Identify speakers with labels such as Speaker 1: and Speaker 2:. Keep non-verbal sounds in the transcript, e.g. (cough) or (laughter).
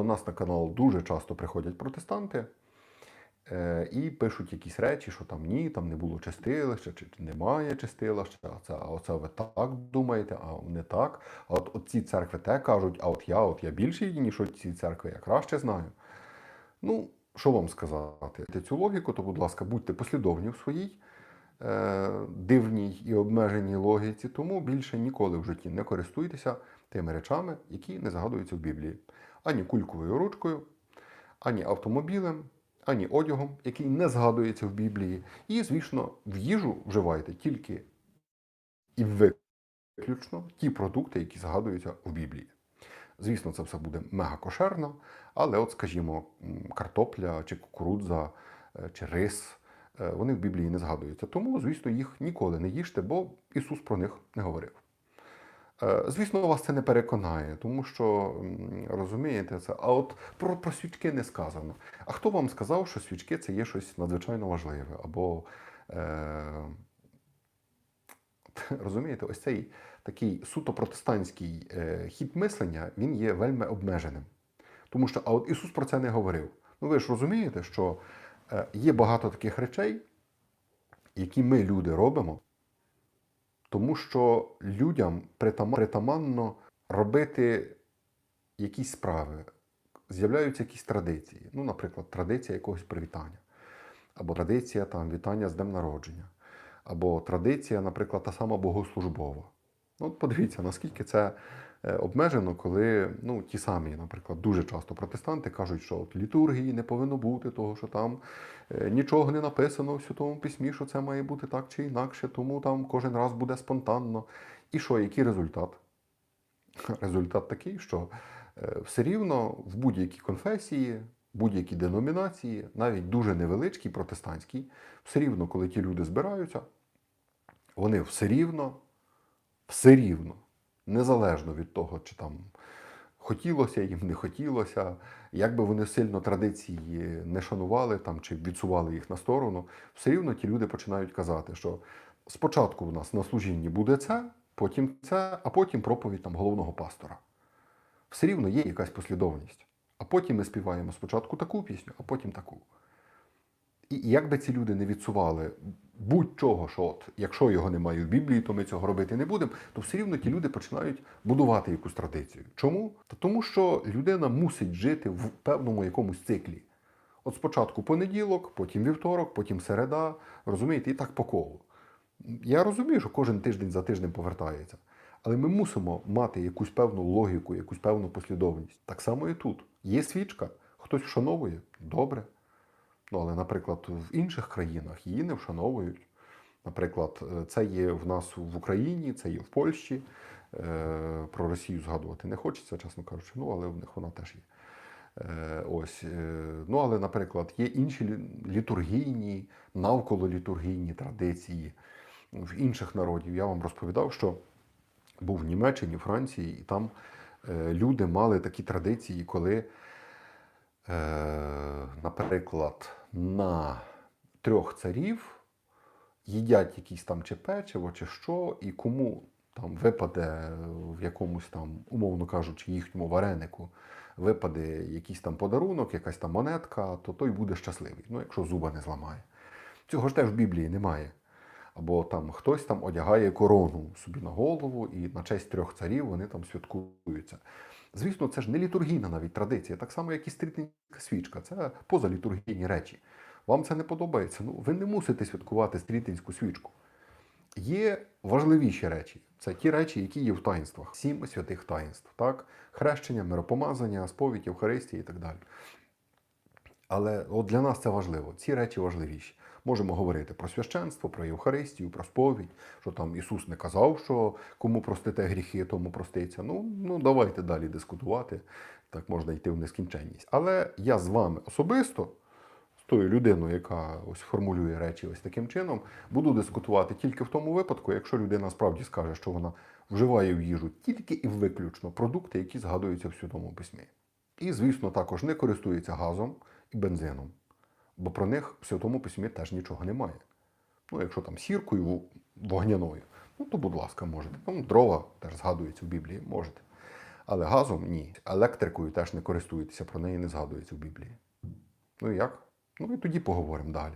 Speaker 1: до нас на канал дуже часто приходять протестанти е, і пишуть якісь речі, що там ні, там не було чистилища, чи немає чистилища, а це, а оце ви так думаєте, а не так. А от, от ці церкви те кажуть, а от я, от я більше ніж от ці церкви, я краще знаю. Ну, що вам сказати? Цю логіку, то, будь ласка, будьте послідовні в своїй е, дивній і обмеженій логіці, тому більше ніколи в житті не користуйтеся тими речами, які не згадуються в Біблії. Ані кульковою ручкою, ані автомобілем, ані одягом, який не згадується в Біблії. І, звісно, в їжу вживайте тільки і виключно ті продукти, які згадуються в Біблії. Звісно, це все буде мега кошерно, але, от, скажімо, картопля чи кукурудза е, чи рис, е, вони в Біблії не згадуються. Тому, звісно, їх ніколи не їжте, бо Ісус про них не говорив. Е, Звісно, вас це не переконає, тому що розумієте це. А от про, про свічки не сказано. А хто вам сказав, що свічки це є щось надзвичайно важливе? Або е, (laughs) розумієте, ось цей такий суто протестантський е, хід мислення, він є вельми обмеженим. Тому що, а от Ісус про це не говорив. Ну ви ж розумієте, що е, є багато таких речей, які ми, люди, робимо, тому що людям притаманно робити якісь справи, з'являються якісь традиції. Ну, наприклад, традиція якогось привітання, або традиція там, вітання з днем народження, або традиція, наприклад, та сама богослужбова. Ну, от подивіться, наскільки це обмежено, коли ну, ті самі, наприклад, дуже часто протестанти кажуть, що от літургії не повинно бути, того, що там е, нічого не написано в Святому Письмі, що це має бути так чи інакше, тому там кожен раз буде спонтанно. І що, який результат? (laughs) Результат такий, що е, все рівно в будь-якій конфесії, будь-якій деномінації, навіть дуже невеличкій протестантській, все рівно, коли ті люди збираються, вони все рівно, все рівно, незалежно від того, чи там хотілося їм, не хотілося, як би вони сильно традиції не шанували там, чи відсували їх на сторону, все рівно ті люди починають казати, що спочатку у нас на служінні буде це, потім це, а потім проповідь там головного пастора. Все рівно є якась послідовність. А потім ми співаємо спочатку таку пісню, а потім таку. І як би ці люди не відсували будь-чого, що от, якщо його немає в Біблії, то ми цього робити не будемо, то все рівно ті люди починають будувати якусь традицію. Чому? Та тому, що людина мусить жити в певному якомусь циклі. От спочатку понеділок, потім вівторок, потім середа, розумієте, і так по колу. Я розумію, що кожен тиждень за тижнем повертається. Але ми мусимо мати якусь певну логіку, якусь певну послідовність. Так само і тут. Є свічка, хтось вшановує, добре. Ну, але, наприклад, в інших країнах її не вшановують. Наприклад, е, це є в нас в Україні, це є в Польщі. Е, Про Росію згадувати не хочеться, чесно кажучи, ну але в них вона теж є. Е, Ось. Ну, але, наприклад, є інші лі- літургійні, традиції в інших народів. Я вам розповідав, що був в Німеччині, Франції, і там люди мали такі традиції, коли, наприклад, на трьох царів їдять якісь там чи печиво, чи що, і кому там випаде в якомусь там, умовно кажучи, їхньому варенику, випаде якийсь там подарунок, якась там монетка, то той буде щасливий. Ну, якщо зуба не зламає. Цього ж теж в Біблії немає. Або там хтось там одягає корону собі на голову, і на честь трьох царів вони там святкуються. Звісно, це ж не літургійна навіть традиція, так само, як і стрітинська свічка. Це позалітургійні речі. Вам це не подобається? Ну, ви не мусите святкувати стрітинську свічку. Є важливіші речі. Це ті речі, які є в таїнствах. Сім святих таїнств. Так? Хрещення, миропомазання, сповідь, Євхаристія і так далі. Але от для нас це важливо. Ці речі важливіші. Можемо говорити про священство, про Євхаристію, про сповідь, що там Ісус не казав, що кому простите гріхи, тому проститься. Ну, ну давайте далі дискутувати. Так можна йти в нескінченність. Але я з вами особисто, з тою людиною, яка ось формулює речі ось таким чином, буду дискутувати тільки в тому випадку, якщо людина справді скаже, що вона вживає в їжу тільки і виключно продукти, які згадуються в Святому Письмі. І, звісно, також не користується газом і бензином, бо про них в Святому Письмі теж нічого немає. Ну, якщо там сіркою вогняною, ну то, будь ласка, можете. Там дрова теж згадується в Біблії, можете. Але газом ні. Електрикою теж не користуєтеся, про неї не згадується в Біблії. Ну і як? Ну і тоді поговоримо далі.